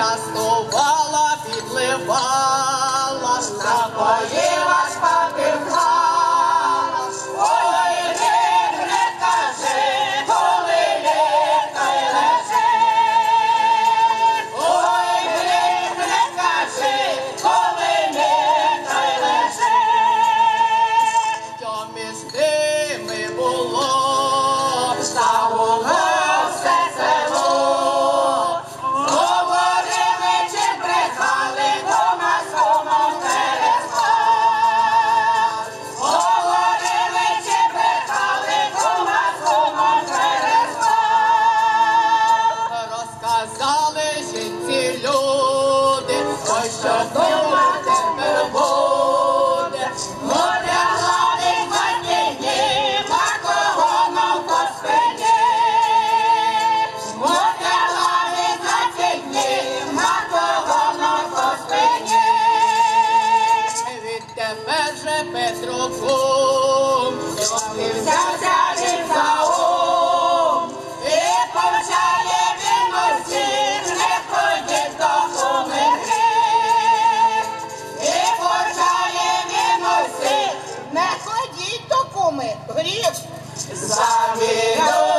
частувала, підливала, що дома тепер буде. Море гладить матіні, а кого нам по спині. Море гладить матіні, а кого нам по спині. Відтепер же Петруком, взявся It's a side window.